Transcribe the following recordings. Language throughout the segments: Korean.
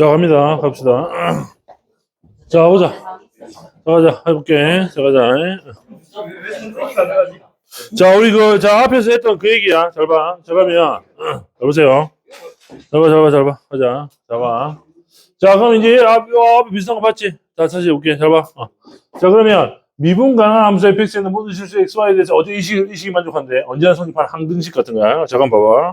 자, 갑니다. 갑시다. 자, 보자. 자, 가자. 해볼게. 자, 가자. 자, 우리 그, 자, 앞에서 했던 그 얘기야. 잘 봐. 자, 가면, 잘 보세요. 잘 봐, 잘 봐, 잘 봐. 가자. 자, 봐. 자, 그럼 이제 앞, 요 앞에 비슷한 거 봤지? 자, 다시 해볼게. 잘 봐. 어. 자, 그러면 미분 가능한 함수 fx에는 모든 실수 xy에 대해서 어제 이 식, 이 식이 만족한대. 언제나 성립한 항등식 같은 거야. 잠깐 봐봐.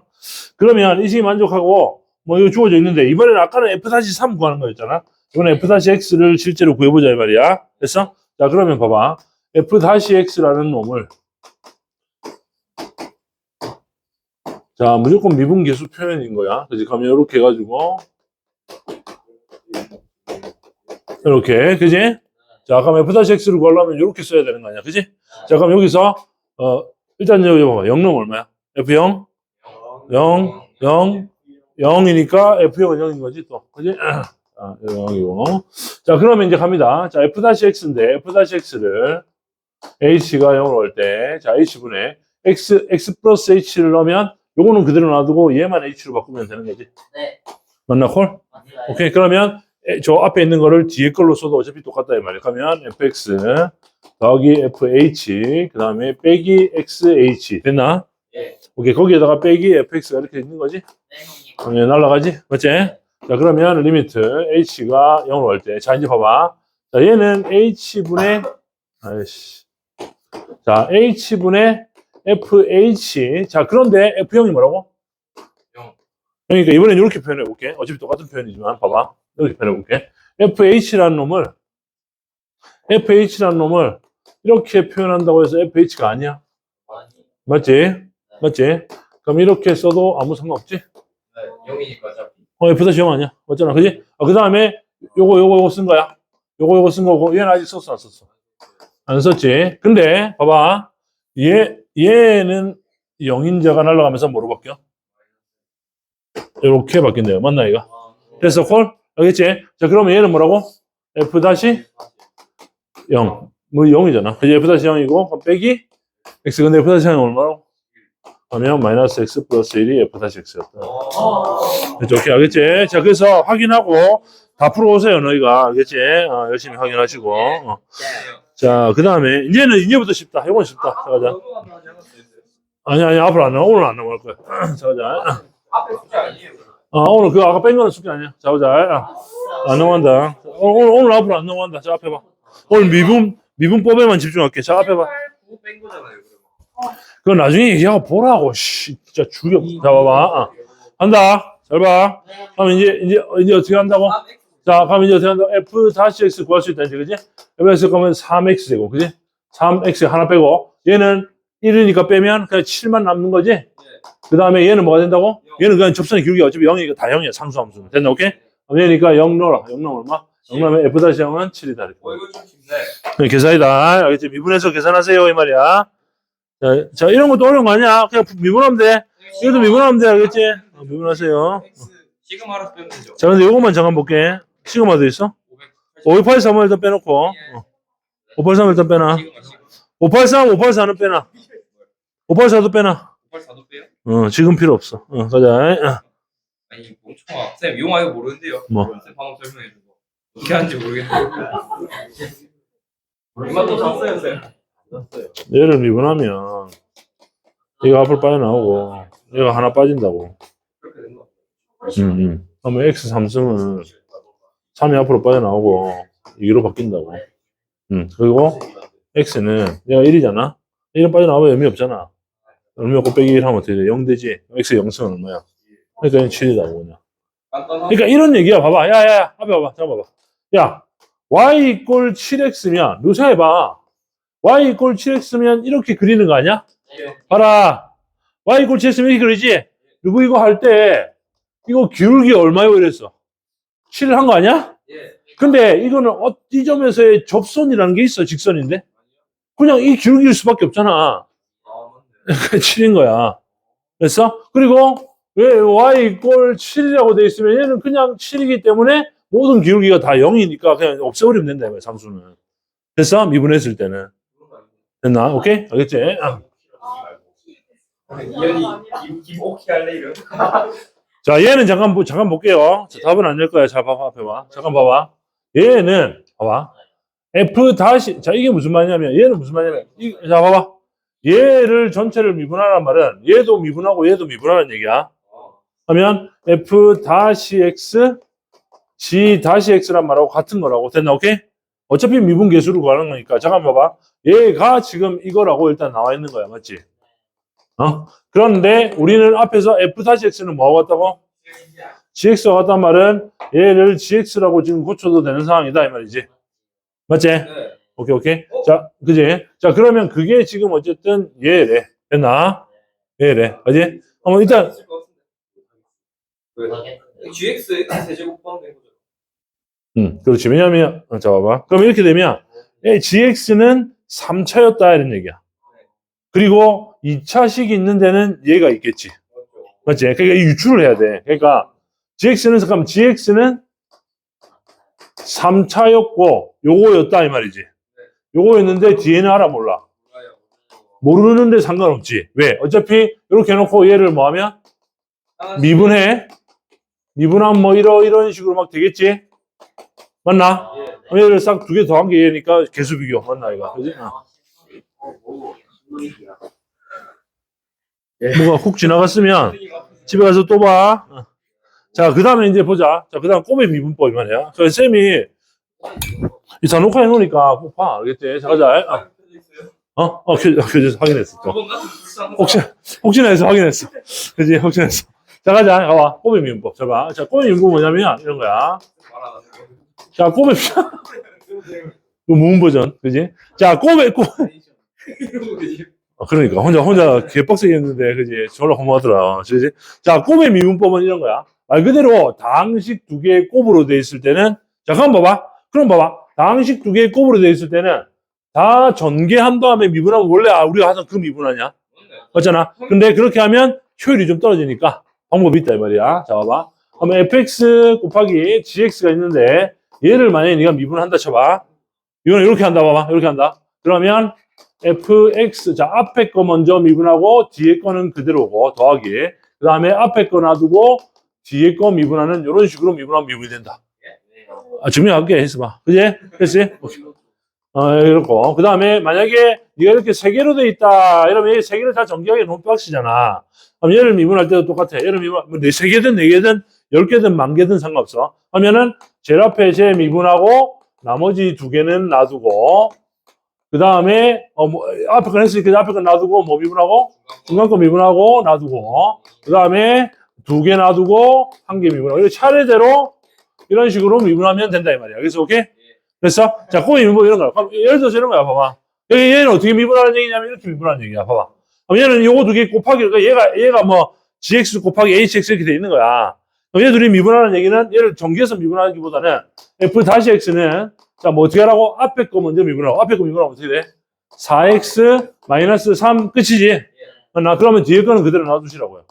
그러면 이 식이 만족하고, 뭐 이거 주어져 있는데, 이번에는 아까는 f-3 구하는 거였잖아. 이번에 f-x를 실제로 구해보자 이 말이야. 됐어? 자, 그러면 봐봐. f-x라는 놈을 자, 무조건 미분계수 표현인 거야. 그지? 그러면 이렇게 해가지고 이렇게, 그지? 자, 그럼 f-x를 구하려면 이렇게 써야 되는 거 아니야, 그지? 자, 그럼 여기서 어 일단 여기 봐봐, 0놈 얼마야? f0, 0, 0, 0이니까 f0은 0인 거지 또, 그지? 아, 0이고. 자, 그러면 이제 갑니다. 자, f-x인데 f-x를 h가 0으로 올 때, 자, h분의 x, x 플러스 h를 넣으면 요거는 그대로 놔두고 얘만 h로 바꾸면 되는 거지. 네. 맞나 콜? 맞아요. 오케이 그러면 에, 저 앞에 있는 거를 뒤에 걸로 써도 어차피 똑같다 이 말이야 그러면 fx 더하기 fh 그 다음에 빼기 xh 됐나? 예. 오케이 거기에다가 빼기 fx가 이렇게 있는 거지? 네, 그러면 날라가지? 맞지? 자 그러면 리미트 h가 0으로 올때자 이제 봐봐 자 얘는 h분의 아이씨 자 h분의 fh 자 그런데 f0이 뭐라고? 영. 그러니까 이번엔 이렇게 표현해 볼게 어차피 똑같은 표현이지만 봐봐 이렇게 표현해 볼게 fh라는 놈을 fh라는 놈을 이렇게 표현한다고 해서 fh가 아니야. 맞지? 맞지? 그럼 이렇게 써도 아무 상관없지? 네, 영이니까 어차피. 어, F 영 아니야? 맞잖아, 그지? 아, 그 다음에 요거, 요거, 요거 쓴 거야. 요거, 요거 쓴 거고, 얘는 아직 썼어, 안 썼어? 안 썼지? 근데, 봐봐. 얘, 얘는 영인자가 날아가면서 뭐로 바뀌어? 이렇게 바뀐대요. 맞나, 이거? 그래서 콜? 알겠지? 자, 그러면 얘는 뭐라고? F 다시 0. 뭐 0이잖아. 그지? F 다시 0이고, 그럼 빼기 X. 근데 F 다시 0이 얼마라고? 하면 마이너스 X 플러스 1이 F 다시 X였다. 그렇죠. 오케이, 알겠지? 자, 그래서 확인하고 다 풀어오세요, 너희가. 알겠지? 어, 열심히 확인하시고. 어. 자, 그 다음에, 이제는, 이제부터 쉽다. 이건 쉽다. 자, 가자. 아니, 아니, 앞으로 안 나와. 오늘 안 나올 거야. 자, 가자. 어, 오늘 그거 아까 뺀 거는 숙제 아니야. 자, 보자. 아, 안 넘어간다. 오늘, 오늘 앞으로 안 넘어간다. 자, 앞에 봐. 오늘 미분, 미분법에만 집중할게. 자, 앞에 봐. 뺀 거잖아요, 그거 나중에 얘기하고 보라고. 씨, 진짜 죽여. 자, 봐봐. 어. 한다. 잘 봐. 네. 그럼 이제, 이제, 이제 어떻게 한다고? 아. 자, 그럼 이제 어떻게 한다? f 다시 x 구할 수 있다, 이제, 그지? fx 그러면 3x 되고, 그지? 3x 하나 빼고, 얘는 1이니까 빼면 그냥 7만 남는 거지? 네. 그 다음에 얘는 뭐가 된다고? 얘는 그냥 접선의 기울기 어차피 0이니까 다 0이야, 상수 함수는. 됐나, 오케이? 그럼 얘니까 0 넣어라. 0 넣으면 얼마? 0 넣으면 f 다시 0은 7이다. 이렇게. 어, 이거 좀 쉽네. 네, 계산이다. 알겠지? 미분해서 계산하세요, 이 말이야. 자, 자, 이런 것도 어려운 거 아니야? 그냥 미분하면 돼. 이것도 미분하면 돼, 알겠지? 어, 미분하세요. 알아서 빼면 되죠. 자, 근데 요것만 잠깐 볼게. 시그마도 있어? 500. 583을 일단 빼놓고, 어. 583 일단 빼놔. 지금 지금. 583, 584는 빼놔. 584도 빼놔. 584도 빼요? 어, 지금 필요 없어. 어, 가자. 어. 아니, 멍청아. 쌤, 이용 아예 모르는데요. 뭐? 쌤 방금 설명해 준 거. 어떻게 하는지 모르겠는데. 이만도 잤어요, 쌤. 얘를 미분하면, 이거 앞으로 빠져나오고, 얘가 하나 빠진다고. 음, 음. 그러면 X 삼승은 3이 앞으로 빠져나오고, 2로 바뀐다고. 음, 그리고 X는 얘가 1이잖아? 1은 빠져나오면 의미 없잖아. 의미 없고 빼기 1 하면 어떻게 돼? 0 되지? X 0승은 얼마야? 그러니까 얘는 7이다고, 그냥. 그러니까 이런 얘기야. 봐봐. 야, 야, 야. 앞에 봐봐. 잠깐 봐봐. 야, y 이꼴 7x면, 묘사해봐. Y 이꼴 7x면 이렇게 그리는 거 아니야? 예. 봐라. y 이꼴 7x면 이렇게 그리지? 누구 이거 할 때, 이거 기울기 얼마요? 이랬어. 7을 한 거 아니야? 예. 근데 이거는 어, 이 점에서의 접선이라는 게 있어. 직선인데. 그냥 이 기울기일 수밖에 없잖아. 아, 맞네. 7인 거야. 됐어? 그리고 왜 y 이꼴 7이라고 돼 있으면 얘는 그냥 7이기 때문에 모든 기울기가 다 0이니까 그냥 없애버리면 된다, 상수는. 됐어? 미분했을 때는. 됐나? 오케이? 알겠지? 아. 자, 얘는 잠깐, 보- 잠깐 볼게요. 자, 답은 안 될 거야. 자, 봐봐, 앞에 봐. 잠깐 봐봐. 얘는, 봐봐. F 다시, 자, 이게 무슨 말이냐면, 얘는 무슨 말이냐면, 이, 자, 봐봐. 얘를 전체를 미분하란 말은, 얘도 미분하고 얘도 미분하는 얘기야. 어. 하면, F 다시 X, G 다시 X란 말하고 같은 거라고. 됐나, 오케이? 어차피 미분 계수를 구하는 거니까. 잠깐 봐봐. 얘가 지금 이거라고 일단 나와 있는 거야. 맞지? 어? 그런데 우리는 앞에서 F 다시 X는 뭐하고 같다고? GX가 같단 말은 얘를 GX라고 지금 고쳐도 되는 상황이다. 이 말이지. 맞지? 네. 오케이, 오케이. 어? 자, 그지? 자, 그러면 그게 지금 어쨌든 얘래. 됐나? 얘래. 그지? 한번 일단. 왜? GX 포함된 거죠. 음, 그렇지. 왜냐면, 어, 자, 봐봐. 그럼 이렇게 되면, 얘 GX는 3차였다. 이런 얘기야. 그리고 2차식이 있는 데는 얘가 있겠지. 맞지? 그러니까 이 유출을 해야 돼. 그러니까, GX는, 잠깐만, GX는 3차였고, 요거였다. 이 말이지. 요거였는데, 뒤에는 알아, 몰라. 모르는데 상관없지. 왜? 어차피, 이렇게 해놓고 얘를 뭐 하면? 미분해. 미분하면 뭐 이러, 이런 식으로 막 되겠지? 맞나? 예. 얘를 싹 두 개 더 한 게 얘니까 개수 비교. 맞나, 이거? 그지? 어. 뭐가 훅 지나갔으면 집에 가서 또 봐. 어. 자, 그 다음에 이제 보자. 자, 그 다음 꼬매 미분법 이 말이야. 그 쌤이 이 잔혹화 해 놓으니까 꼭 봐. 알겠지? 자, 가자. 어, 어, 어 그, 그, 확인했어. 또. 저번 같은 불쌍한 혹시, 혹시나 해서 확인했어. 그지? 혹시나 해서. 자, 가자. 가봐. 꼬매 미분법. 자, 봐. 자, 꼬매 미분법 뭐냐면 이런 거야. 자, 꼬매, 이거 무음 버전. 그지? 자, 꼬매, 꼬 어, 그러니까. 혼자 혼자 개빡세게 했는데 그지? 졸라 허무하더라. 그지? 자 꼽의 미분법은 이런 거야. 말 그대로 다항식 두 개의 꼽으로 돼 있을 때는 잠깐 봐봐. 그럼 봐봐. 다항식 두 개의 꼽으로 돼 있을 때는 다 전개한 다음에 미분하면 원래 아, 우리가 하던 그 미분 아니야 맞잖아. 근데 그렇게 하면 효율이 좀 떨어지니까 방법이 있다 이 말이야. 자 봐봐. 그러면 fx 곱하기 gx가 있는데 얘를 만약에 네가 미분한다 쳐봐. 이거는 이렇게 한다 봐봐. 이렇게 한다. 그러면 fx 자 앞에 거 먼저 미분하고 뒤에 거는 그대로고 더하기. 그 다음에 앞에 거 놔두고 뒤에 거 미분하는 이런 식으로 미분하면 미분이 된다. 아, 증명할게. 했어봐. 그지? 됐지? 어 이렇고. 그 다음에 만약에 네가 이렇게 세 개로 돼 있다. 이러면 이세 개를 다 전개하기 너무 빡시잖아. 그럼 얘를 미분할 때도 똑같아. 얘를 미분 뭐네 개든 네 개든 열 개든 만 개든 상관없어. 하면은 제일 앞에 제 미분하고 나머지 두 개는 놔두고 그 다음에 어, 뭐, 앞에 건 했으니까 그 앞에 건 놔두고 뭐 미분하고 중간 거 미분하고 놔두고 그 다음에 두 개 놔두고 한 개 미분하고 이거 차례대로 이런 식으로 미분하면 된다 이 말이야. 그래서 오케이? 그래서 자 꼬미 미분 이런 거야. 그럼 예를 들어서 이런 거야. 봐봐. 여기 얘는 어떻게 미분하는 얘기냐면 이렇게 미분하는 얘기야. 봐봐. 그럼 얘는 요거 두 개 곱하기 그러니까 얘가 얘가 뭐 gx 곱하기 hx 이렇게 돼 있는 거야. 그럼 얘 둘이 미분하는 얘기는 얘를 전개해서 미분하기보다는 f 다시 x는 자, 뭐 어떻게 하라고? 앞에 거 먼저 미분하고, 앞에 거 미분하면 어떻게 돼? 4x 마이너스 3 끝이지? 나 그러면 뒤에 거는 그대로 놔두시라고요.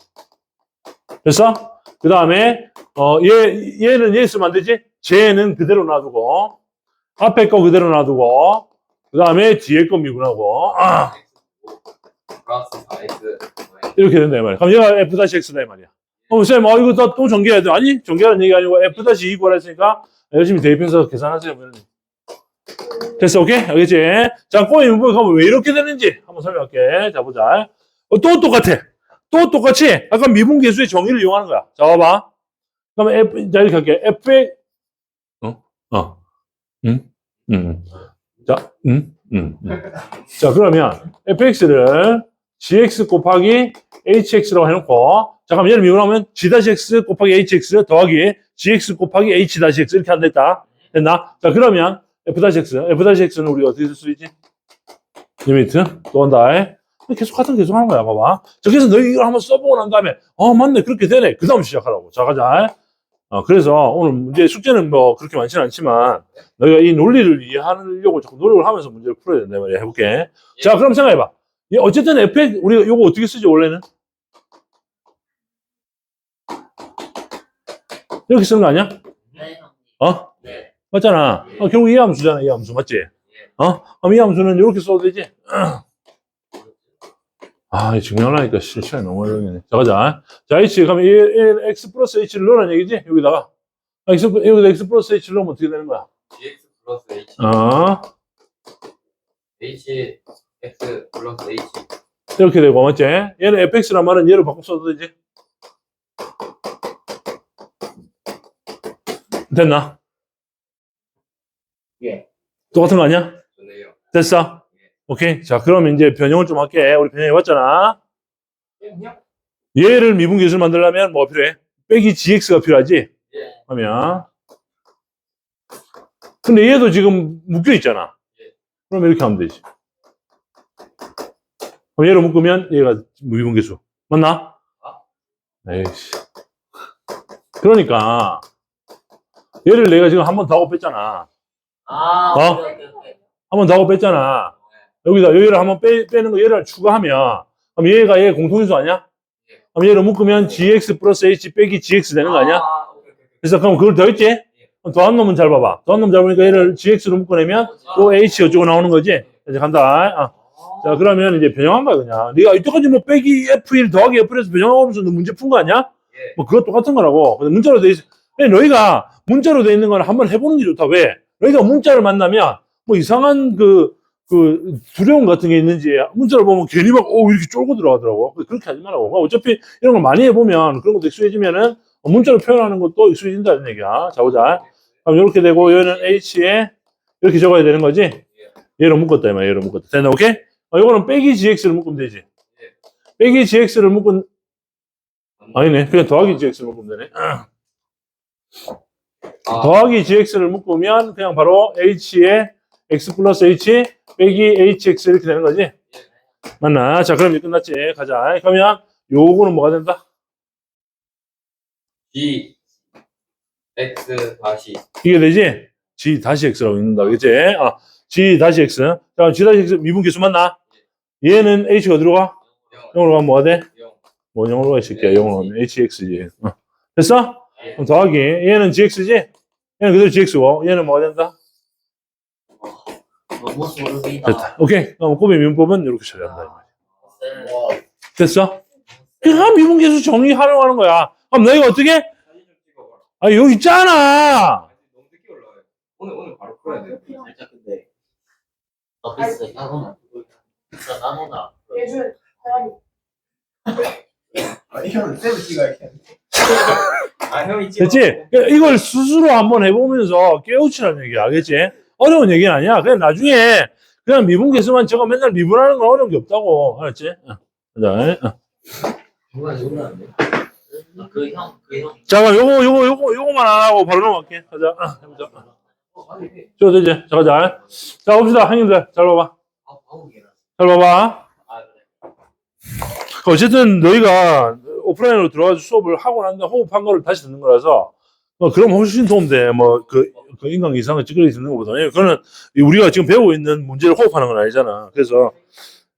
됐어? 그 다음에, 어, 얘, 얘는 얘 있으면 안 되지? 쟤는 그대로 놔두고, 앞에 거 그대로 놔두고, 그 다음에 뒤에 거 미분하고, 아, 플러스 4x 이렇게 된다, 이 말이야. 그럼 얘가 f-x다, 이 말이야. 어, 쌤, 어, 이거 또, 또 전개해야 돼. 아니, 전개하는 얘기 아니고 f-2 구하라 했으니까 열심히 대입해서 계산하세요. 뭐 됐어, 오케이? 알겠지? 자, 문법 가면 왜 이렇게 되는지 한번 설명할게. 자, 보자. 어, 또 똑같아. 또 똑같이 아까 미분 계수의 정의를 이용하는 거야. 자, 봐봐. 그러면 F, 자, 이렇게 할게. F의, 어? 어. 응? 응. 자, 응? 응. 응. 자, 그러면 fx를 gx 곱하기 hx라고 해놓고, 잠깐만, 얘를 미분하면 g-x 곱하기 hx 더하기 gx 곱하기 h-x 이렇게 한다 했다. 됐나? 자, 그러면 f-x, f-x는 우리가 어떻게 쓸 수 있지? 리미트, 또 온다. 계속 같은 거 계속 하는 거야, 봐봐. 자, 그래서 너희 이걸 한번 써보고 난 다음에, 어, 맞네, 그렇게 되네. 그 다음 시작하라고. 자, 가자. 어, 그래서 오늘 문제 숙제는 뭐 그렇게 많지는 않지만, 너희가 이 논리를 이해하려고 자꾸 노력을 하면서 문제를 풀어야 된다 말이야. 해볼게. 자, 그럼 생각해봐. 이 어쨌든 f, 우리가 이거 어떻게 쓰지, 원래는? 이렇게 쓰는 거 아니야? 어? 네. 맞잖아. 어, 결국 이 함수잖아, 이 함수. 맞지? 어? 그럼 이 함수는 이렇게 써도 되지? 아, 증명하니까 시- 시간이 너무 걸리네. 자, 가자. 자, H, 그럼 이, 이 X 플러스 H를 넣으라는 얘기지? 여기다가. 아, X, 여기다 X 플러스 H를 넣으면 어떻게 되는 거야? GX 플러스 H 어, H X 플러스 H 이렇게 되고, 맞지? 얘는 fx란 말은 얘를 바꿔 써도 되지? 됐나? 예 똑같은 거 아니야? 좋네요 됐어? 오케이. 자, 그럼 이제 변형을 좀 할게. 우리 변형해봤잖아. 얘를 미분 계수를 만들려면 뭐가 필요해? 빼기 gx가 필요하지? 예 하면. 근데 얘도 지금 묶여 있잖아. 그럼 이렇게 하면 되지. 그럼 얘로 묶으면 얘가 미분계수. 맞나? 에이씨. 그러니까 얘를 내가 지금 한 번더 하고 뺐잖아. 아, 어? 한 번더 하고 뺐잖아. 여기다 얘를 한번 빼, 빼는 거 얘를 추가하면 그럼 얘가 얘 공통인수 아니야? 그럼 얘를 묶으면 gx 플러스 h 빼기 gx 되는 거 아니야? 아. 그래서 그럼 그걸 더했지? 그럼 더한 놈은 잘 봐봐. 더한 놈 잘 보니까 얘를 gx로 묶어내면 또 h 어쩌고 나오는 거지? 이제 간다. 아. 자 그러면 이제 변형한 거야 그냥. 네가 이때까지 뭐 빼기 f1 더하기 f1에서 변형하고 하면서 너 문제 푼 거 아니야? 예. 뭐 그거 똑같은 거라고. 근데 문자로 돼 있어. 근데 너희가 문자로 돼 있는 거는 한번 해보는 게 좋다. 왜? 너희가 문자를 만나면 뭐 이상한 그, 그 두려움 같은 게 있는지 문자를 보면 괜히 막, 오, 이렇게 쫄고 들어가더라고. 그렇게 하지 말라고. 어차피 이런 걸 많이 해보면 그런 것도 익숙해지면은 문자로 표현하는 것도 익숙해진다는 얘기야. 자, 보자. 그럼 이렇게 되고 얘는 H에 이렇게 적어야 되는 거지? 얘로 묶었다, 이말 얘로 묶었다. 됐나, 오케이? 어, 이거는 빼기 GX를 묶으면 되지. 빼기 GX를 묶은, 아니네. 그냥 더하기 GX를 묶으면 되네. 아, 더하기 gx를 묶으면 그냥 바로 h에 x 플러스 h 빼기 hx 이렇게 되는 거지? 맞나? 자, 그럼 이제 끝났지. 가자. 그러면 요거는 뭐가 된다? G X 다시 이게 되지? g 다시 x라고 읽는다. 그치? 아, g 다시 x. 자, g 다시 x 미분 계수 맞나? 얘는 h가 들어가? 0으로 가면 뭐가 돼? 0뭐 0으로 가, 이 새끼야. 0으로 가면 hx지. 어. 됐어? 그럼 더하기. 얘는 gx지? 얘는 그대로 gx고, 얘는 뭐가 된다? 됐다. 오케이. 그럼 꼬비 미분법은 이렇게 처리한다. 이 말이야. 와, 됐어? 그냥 미분 계수 정리 활용하는 거야. 그럼 너희가 어떻게? 사진 좀 찍어봐라 아, 여기 있잖아. 올라와요 오늘 오늘 바로 풀어야 돼 비싸 나노나. 비싸 나노나. 예준, 쌤을 찍어야겠네. 아 형이 찍어 됐지? 그러니까 이걸 스스로 한번 해보면서 깨우치라는 얘기야. 알겠지? 어려운 얘기는 아니야. 그냥 나중에 그냥 미분계수만 저거 맨날 미분하는 건 어려운 게 없다고. 알았지? 어. 자, 어. 안 돼. 그 형, 그 형. 자, 그럼 요거, 요거, 요거, 요거만 안 하고 바로 넘어갈게. 가자. 어, 해보자. 저 되지? 자, 가자. 자, 봅시다. 형님들. 잘 봐봐. 아. 잘 봐봐. 아, 그래. 어쨌든 너희가 오프라인으로 들어가서 수업을 하고 난 다음에 호흡한 거를 다시 듣는 거라서 어, 그럼 훨씬 도움돼. 뭐그 그 인간 이상을 찌그러기 듣는 것보다 는 그거는 이 우리가 지금 배우고 있는 문제를 호흡하는 건 아니잖아. 그래서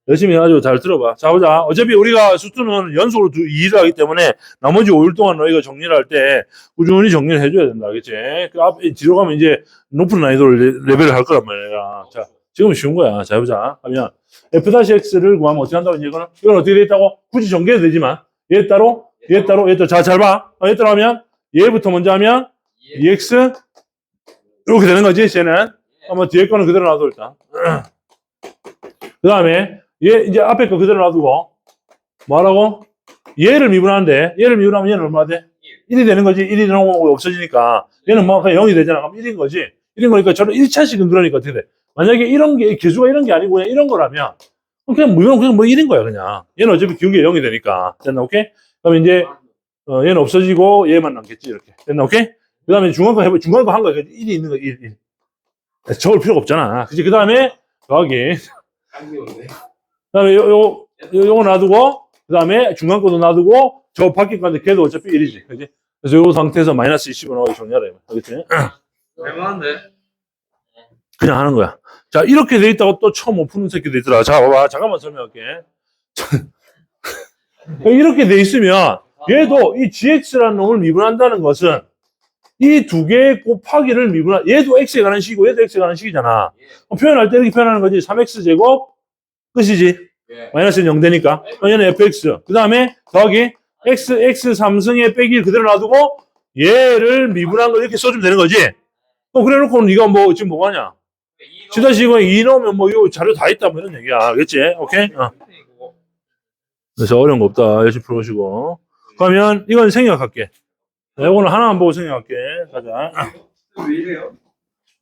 열심히 해가지고 잘 들어봐. 자 보자. 어차피 우리가 수투는 연속으로 두, 2를 하기 때문에 나머지 5일 동안 너희가 정리를 할 때 꾸준히 정리를 해줘야 된다. 알겠지? 그 앞에 뒤로 가면 이제 높은 난이도를 레- 레벨을 할 거란 말이야. 자 지금 은 쉬운 거야. 자 해보자. 하면 f-x를 구하면 어떻게 한다고 이제 이거는 이건 어떻게 돼 있다고 굳이 전개해도 되지만 얘 따로 얘 따로 얘 따로 자 잘 봐. 어, 얘 따로 하면 얘부터 먼저 하면 예. 2x 이렇게 되는 거지 쟤는 한번 뒤에 거는 그대로 놔둬 일단 그 다음에 얘 이제 앞에 거 그대로 놔두고. 뭐하라고? 얘를 미분하는데 얘를 미분하면 얘는 얼마 돼? 1이 되는 거지. 1이 되는 거 없어지니까. 얘는 뭐 그냥 0이 되잖아. 그럼 1인 거지. 1인 거니까 저는 1차씩은 그러니까 어떻게 돼? 만약에 이런 게 개수가 이런 게 아니고 그냥 이런 거라면 그냥 뭐 그냥 뭐 1인 거야 그냥. 얘는 어차피 기울기 0이 되니까. 됐나 오케이? 그럼 이제 어, 얘는 없어지고 얘만 남겠지 이렇게. 됐나 오케이? 그 다음에 중간거 해보 중간거 한 거야. 1이 있는 거 1, 1. 적을 필요가 없잖아. 그치? 그 다음에 더하기 그 다음에 요, 요, 요, 요거 놔두고 그 다음에 중간 거도 놔두고 저 바뀔 건데 걔도 어차피 1이지 그지? 그래서 요 상태에서 마이너스 20을 나오게 정리하라 알겠지 할만한데? 그냥 하는 거야. 자 이렇게 돼 있다고 또 처음 못 푸는 새끼도 있더라. 자 봐봐 잠깐만 설명할게. 이렇게 돼 있으면 얘도 이 gx라는 놈을 미분한다는 것은 이 두 개의 곱하기를 미분한 얘도 x에 관한 식이고 얘도 x에 관한 식이잖아. 예. 표현할 때 이렇게 표현하는 거지. 3x 제곱 끝이지 예. 마이너스는 0 되니까. 그럼 얘는 fx. 그 다음에 더하기 x, x 3승의 빼기 그대로 놔두고 얘를 미분한 거 이렇게 써주면 되는 거지. 어, 그래 놓고 네가 뭐, 지금 뭐 하냐. 지다시고 2 넣으면 뭐, 이거 자료 다 있다, 뭐 이런 얘기야. 알겠지? 오케이? 어. 그래서 어려운 거 없다. 열심히 풀어보시고. 그러면 이건 생략할게. 자, 이거는 하나만 보고 생략할게. 가자. 왜 이래요?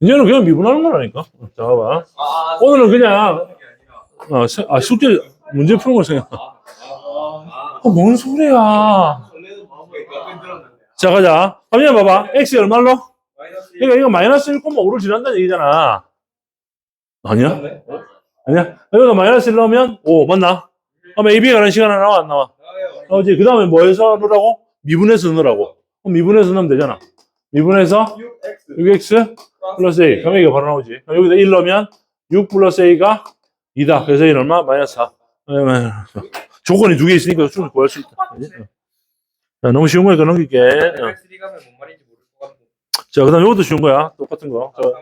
이제는 그냥 미분하는 거라니까. 자, 봐봐. 아, 오늘은 그냥, 어, 세- 아, 숙제, 문제 푸는 걸 생각. 아, 아, 어, 뭔 소리야. 자, 가자. 그러면 봐봐. x 얼마로? 그러니까 이거 마이너스 1,5를 지난다는 얘기잖아. 아니야? 네? 아니야? 여기가 마이너스 1 넣으면 5, 맞나? 그럼 AB에 가는 시간 하나 나와, 안 나와? 나오지? 그 다음에 뭐 해서 넣으라고? 미분해서 넣으라고. 그럼 미분해서 넣으면 되잖아. 미분해서 6x 6x 플러스 A. 그럼 A가 바로 나오지. 그럼 여기다 1 넣으면 6 플러스 A가 2다. 그래서 A는 얼마? 마이너스 4. 네, 마이너스 4. 조건이 두 개 있으니까 충분히 구할 수 있다. 자, 너무 쉬운 거니까 넘길게. 같은데. 자, 그 다음 이것도 쉬운 거야. 똑같은 거. 저,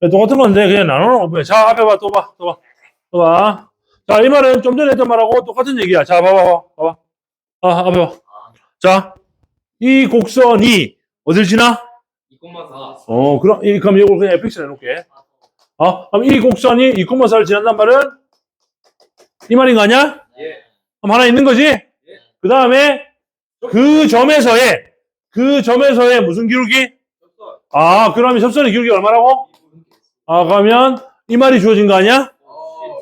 네, 똑같은 건데 그냥 나눠놓은 거야. 자, 앞에 봐. 또 봐. 또 봐. 또 봐. 자, 이 말은 좀 전에 했던 말하고 똑같은 얘기야. 자, 봐봐. 봐봐. 봐봐. 아, 앞에 봐. 자, 이 곡선이 어딜 지나? 2,4. 어, 그럼, 이, 그럼 이걸 그냥 fx 해놓을게. 어, 그럼 이 곡선이 2,4를 지난단 말은 이 말인 거 아니야? 예. 그럼 하나 있는 거지? 그 다음에 그 점에서의, 그 점에서의 무슨 기울기? 접선. 아, 그러면 접선의 기울기 얼마라고? 아, 그러면 이 말이 주어진 거 아니야? 어,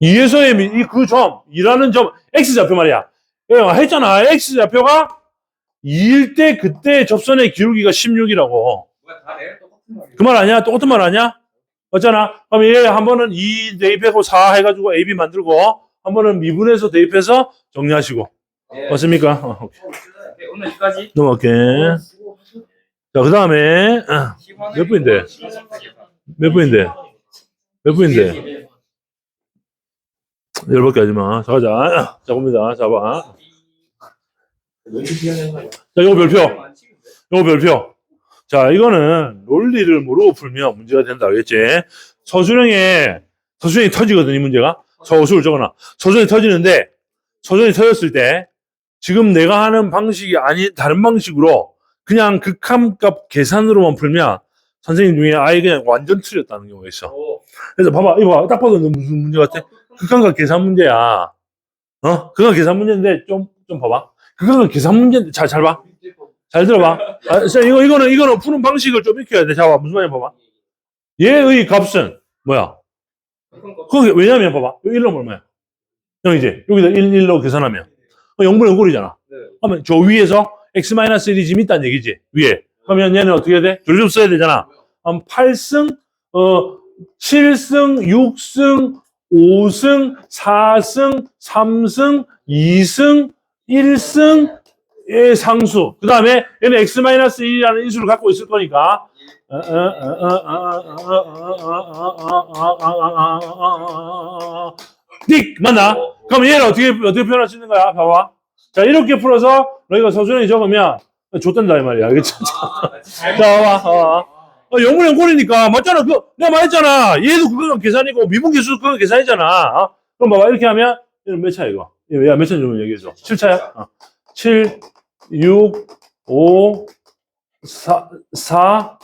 이에서의 이 그 점, 이라는 점, x 좌표 말이야. 예, 했잖아. x 좌표가 2일 때 그때 접선의 기울기가 16이라고. 뭐야 다래? 그 말 아니야? 똑같은 말 아니야? 맞잖아. 그럼 얘 한 번은 2 대입하고 4 해가지고 AB 만들고, 한 번은 미분해서 대입해서 정리하시고. 예. 맞습니까? 어, 오케이. 네, 오늘 여기까지. 넘어갈게. 자, 그 다음에, 몇 분인데? 몇 분인데? 몇 분인데? 열받게 하지 마. 자, 가자. 자, 봅니다. 자, 봐. 자, 이거 별표. 이거 별표. 자, 이거는 논리를 모르고 풀면 문제가 된다. 알겠지? 서술형에, 서술형이 터지거든, 이 문제가. 서술 적어놔. 서술형이 터지는데, 서술형이 터졌을 때, 지금 내가 하는 방식이 아니, 다른 방식으로 그냥 극함값 계산으로만 풀면 선생님 중에 아예 그냥 완전 틀렸다는 경우가 있어. 오. 그래서 봐봐, 이거 봐. 딱 봐도 너 무슨 문제 같아? 극한과 계산 문제야. 어? 극한 계산 문제인데, 좀, 좀 봐봐. 극한과 계산 문제인데, 잘, 잘 봐. 잘 들어봐. 아, 자, 이거, 이거는, 이거는 푸는 방식을 좀 익혀야 돼. 자, 봐. 무슨 말이야, 봐봐. 얘의 값은, 뭐야? 그게, 왜냐면, 봐봐. 여기 1로 얼마야? 형이지? 여기다 1, 1로 계산하면. 0분의 0꼴이잖아. 네. 그러면 저 위에서 x-1이 지금 있다는 얘기지. 위에. 그러면 얘는 어떻게 해야 돼? 줄좀 써야 되잖아. 그럼 8승, 어, 7승, 6승, 5승, 4승, 3승, 2승, 1승 의 상수. 그 다음에 얘는 x-1이라는 인수를 갖고 있을 거니까. 띡! 맞나? 그럼 얘를 어떻게, 어떻게 표현할 수 있는 거야? 봐봐. 자, 이렇게 풀어서 너희가 서술형이 적으면 줬단다, 이 말이야. 알겠지? 자, 봐봐. 어, 영문의 꼴이니까 맞잖아. 그 내가 말했잖아. 얘도 그거는 계산이고 미분 계수 그건 계산이잖아. 어? 그럼 봐봐 이렇게 하면 얘는 몇 차야 이거? 야몇 차인지 좀 얘기해줘. 7차야? 어. 7, 6, 5, 4, 4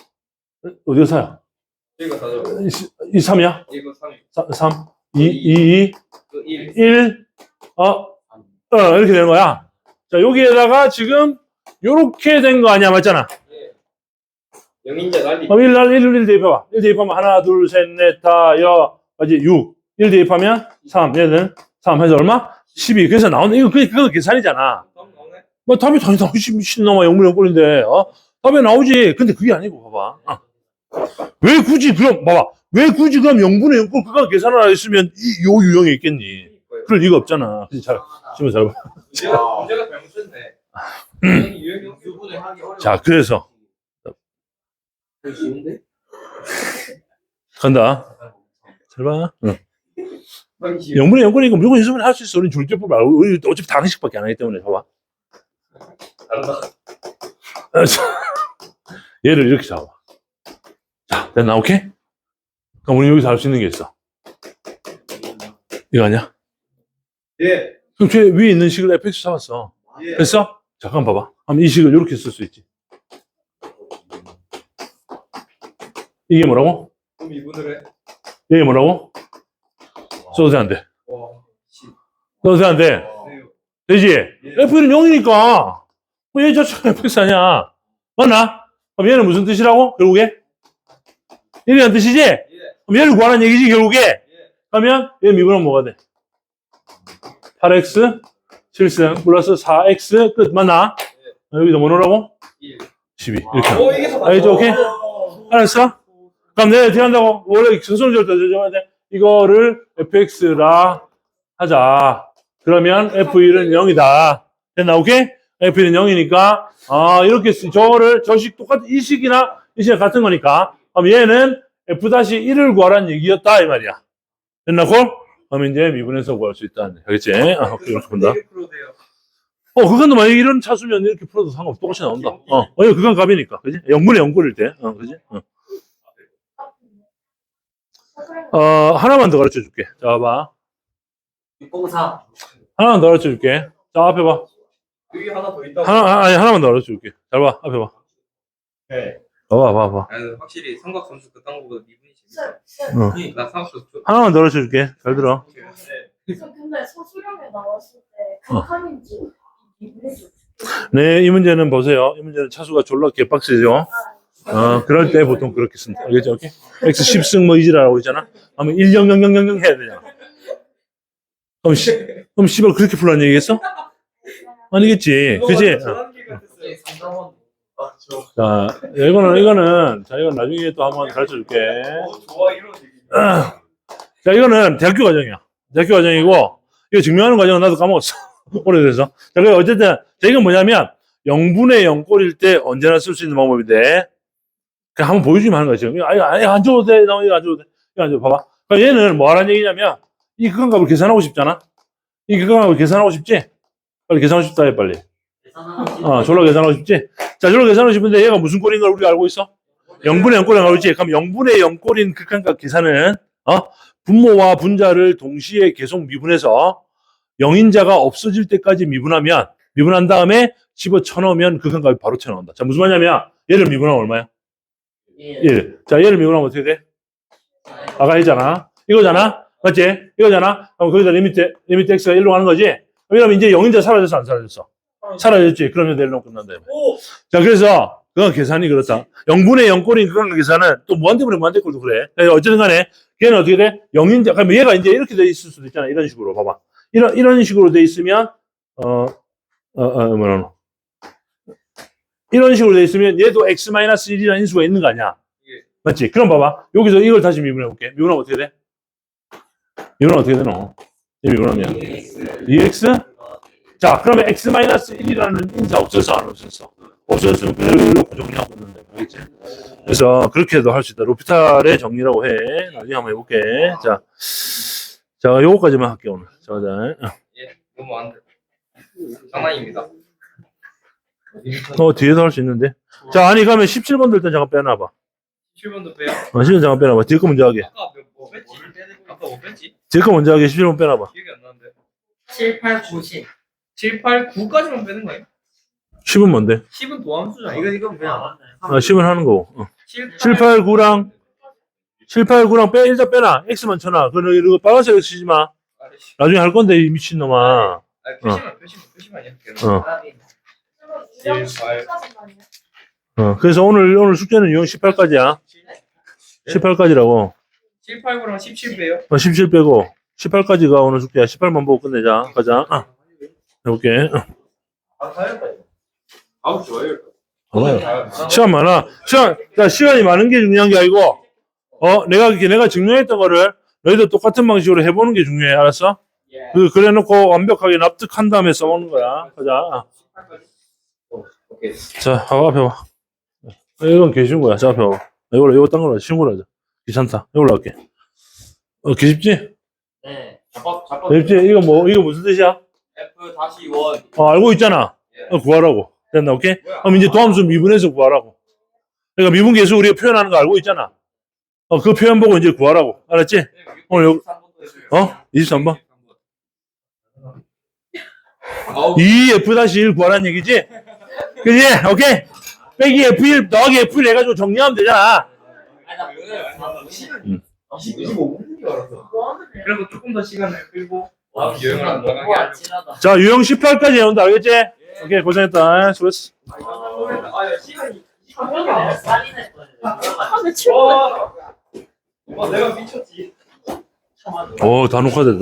어디가 4야? 이거 4죠. 2, 3이야? 이거 3. 3, 2, 2, 2, 그 1. 1, 어, 어, 이렇게 되는 거야. 자, 여기에다가 지금 요렇게 된 거 아니야? 맞잖아. 영인자 난리. 그럼 1, 날 1, 1 대입해봐. 1 대입하면 하나, 둘, 셋, 넷, 다, 여, 맞지? 6. 1 대입하면 3. 얘는 3 해서 얼마? 12. 그래서 나오는, 이거, 그게, 그거 계산이잖아. 나오네. 뭐, 답이 당연히 나오지. 미친놈아, 영문의 꼴인데, 어? 답이 나오지. 근데 그게 아니고, 봐봐. 어. 왜 굳이, 그럼, 봐봐. 왜 굳이 그럼 영분의 영꼴 그거 계산을 안 했으면 이, 요 유형이 있겠니? 그럴 리가 없잖아. 그치? 잘, 지금 잘 봐. 문제가 잘못됐네. 자, 그래서? 간다. 잘 봐. 응. 영분의 영꼴이니까 무조건 해석을 할수 있어. 우리 줄줄 말고. 우리 어차피 당식밖에 안 하기 때문에, 봐봐. 자, 얘를 이렇게 잡아. 자, 됐나? 오케이? 그럼 우리 여기서 할 수 있는 게 있어. 이거 아니야? 예. 그럼 저 위에 있는 식을 fx 잡았어. 예. 됐어? 잠깐 봐봐. 그럼 이 식을 이렇게 쓸 수 있지. 이게 뭐라고? 그럼 이분을 해. 이게 뭐라고? 써도 돼, 안 돼? 와. 씨. 써도 돼, 안 돼? 네. 되지? f는 0이니까. 뭐얘 자체가 fx 아니야. 맞나? 그럼 얘는 무슨 뜻이라고? 결국에? 이런 뜻이지? 예. 그럼 얘를 구하는 얘기지, 결국에? 예. 그러면 얘 미분은 뭐가 돼? 8x 7승 플러스 4x 끝 맞나? 여기서 뭐 넣으라고? 1. 12 이렇게 오, 이게 더 알겠죠? 오케이? 어. 알았어? 그럼 내가 어떻게 한다고? 원래 선수를 결정해야 돼. 이거를 fx라 하자. 그러면 f1은 0이다. 됐나? 오케이? F1은 0이니까 아 이렇게 쓰, 저거를 저식 똑같은 이 식이나 이 식이 같은 거니까 그럼 얘는 f-1을 구하라는 얘기였다 이 말이야. 됐나? 콜? 그럼 이제 미분해서 구할 수 있다. 알겠지? 아, 오케이, 이렇게 본다. 어, 그건도 만약에 이런 차수면 이렇게 풀어도 상관없어. 똑같이 나온다. 어, 어, 이거 그건 값이니까. 그지? 0분의 0꼴일 때. 어, 그지? 어. 어, 하나만 더 가르쳐 줄게. 자, 봐. 604. 하나만 더 가르쳐 줄게. 자, 앞에 봐. 여기 하나 더 있다고. 하나, 아니, 하나만 더 가르쳐 줄게. 잘 봐. 앞에 봐. 네. 봐봐, 봐봐. 아니, 확실히 삼각 선수 그딴 거보다 미분이 재밌어. 어. 나 삼각 선수 좀- 하나만 더 가르쳐 줄게. 잘 들어. 네. 저 근데 서술형에 나왔을 때 어. 극한인지 이분해줘. 네, 이 문제는 보세요. 이 문제는 차수가 졸라 개빡세죠? 어, 그럴 때 보통 그렇게 쓴다. 알겠죠? 오케이? X 10승 뭐 이지라고 있잖아? 하면 1 0 0 0 0 0 해야 되잖아. 그럼 씨, 그럼 씨발 그렇게 풀라는 얘기겠어? 아니겠지. 그지? 네. 아, 저. 자, 이거는, 이거는, 자, 이건 나중에 또 한번 가르쳐 줄게. 어, 좋아 이런 얘기. 자, 이거는 대학교 과정이야. 대학교 과정이고, 이거 증명하는 과정은 나도 까먹었어. 오래돼서. 자, 그 어쨌든, 자, 이건 뭐냐면, 0분의 0꼴일 때 언제나 쓸 수 있는 방법인데, 그 한번 보여주면 하는 거지. 이거 아니, 아니, 안 줘도 돼. 나 이거 안 줘도 돼. 이거 안 줘도 봐봐. 그러니까 얘는 뭐 하라는 얘기냐면, 이 극한값을 계산하고 싶잖아? 이 극한값을 계산하고 싶지? 빨리 계산하고 싶다 해, 빨리. 계산하고 어, 졸라 계산하고 싶지? 자, 졸라 계산하고 싶은데 얘가 무슨 꼴인 걸 우리가 알고 있어? 0분의 0꼴인 알고 있지? 그럼 0분의 0꼴인 극한값 계산은, 어? 분모와 분자를 동시에 계속 미분해서 0인자가 없어질 때까지 미분하면, 미분한 다음에 집어 쳐넣으면 극한값이 바로 쳐나온다. 자, 무슨 말이냐면, 얘를 미분하면 얼마야? 1. 1. 자, 얘를 미분하면 어떻게 돼? 아까 했잖아. 이거잖아? 맞지? 이거잖아? 그럼 거기다 리미트, 리미트 x가 1로 가는 거지? 그러면 이제 0인자 사라졌어, 안 사라졌어? 사라졌지? 그러면 내려놓고 끝난다. 자, 그래서, 그건 계산이 그렇다. 0분의 0꼴인 그건 계산은 또 무한대분의 무한대꼴도 그래. 그래서 어쨌든 간에, 걔는 어떻게 돼? 0인자, 그러면 얘가 이제 이렇게 돼 있을 수도 있잖아. 이런 식으로. 봐봐. 이런, 이런 식으로 돼 있으면, 어, 어, 어, 뭐라, 이런 식으로 돼 있으면 얘도 x-1이라는 인수가 있는 거 아니야? 예. 맞지? 그럼 봐봐. 여기서 이걸 다시 미분해 볼게. 미분하면 어떻게 돼? 미분하면 어떻게 되노? 이 미분하면. 2x? 자, 그러면 x-1이라는 인사 없었어, 안 없었어? 없었으면 그대로 이렇게 정리하고 있는 데, 알겠지? 그래서 그렇게도 할 수 있다. 로피탈의 정리라고 해. 나중에 한번 해볼게. 자, 자, 요거까지만 할게, 오늘. 자, 자. 예. 너무 안 돼. 장난입니다. 어, 뒤에도 할수 있는데. 자, 아니, 그러면 17번도 일단 잠깐 빼놔봐. 7번도 빼요. 어, 17번 잠깐 빼놔봐. 뒤에 거 먼저 하게. 아까 몇- 뭐 뺐지? 아까 뭐 뺐지? 뒤에 거 먼저 하게. 17번 빼놔봐. 기억이 안 나는데. 7, 8, 9, 10. 7, 8, 9까지만 빼는 거예요? 10은 뭔데? 10은 도함수잖아. 이거, 이건 그냥. 아, 10은 하는 거고. 어. 7, 7, 8, 9랑 7, 8, 9랑 빼, 일단 빼놔. X만 쳐놔. 그거 이거 빨간색 X 쓰지 마. 나중에 할 건데, 이 미친놈아. 아, 표시만, 표시만, 표시만 이렇게. 어. 그럼 일, 팔. 까지만요. 어. 그래서 오늘, 오늘 숙제는 유형 18까지야. 18까지라고. 7, 8, 9랑 17 빼요. 어, 17 빼고. 18까지가 오늘 숙제야. 18만 보고 끝내자. 가자. 어. 해볼게. 어. 아. 아우, 좋아요. 봐봐요. 시간 많아. 시간, 자, 시간이 많은 게 중요한 게 아니고, 어, 내가, 내가 증명했던 거를 너희도 똑같은 방식으로 해보는 게 중요해. 알았어? 예. 그, 그래 놓고 완벽하게 납득한 다음에 써먹는 거야. 가자. 오케이. 자, 아, 앞에 봐. 이건 개쉬운 거야. 자, 앞에 봐. 이걸로, 이거 딴. 쉬운 걸로 하자. 귀찮다. 이걸로 할게. 어, 개쉽지? 네. 잡아, 잡아. 개쉽지? 이거 뭐, 이거 무슨 뜻이야? F 다시 원. 어, 알고 있잖아. 예. 어, 구하라고. 됐나, 오케이? 뭐야? 그럼 이제 도함수 미분해서 구하라고. 그러니까 미분 계수 우리가 표현하는 거 알고 있잖아. 어, 그 표현 보고 이제 구하라고. 알았지? 오늘 요- 어? 23번? 아우 2 F-1 구하라는 얘기지? 그지? 오케이? 빼기 F1 더하기 F1 해가지고 정리하면 되잖아. 음. 25분인 줄 알았어 뭐 하면 돼? 그래서 조금 더 시간을 끌고 와, 여행을 안 나가게 하려고. 자, 유형 18까지 해온다. 알겠지? 오케이, 고생했다. 수고했어. 시간이. 아, 내 친구. 와 와, 내가 미쳤지 오, 다 녹화됐다.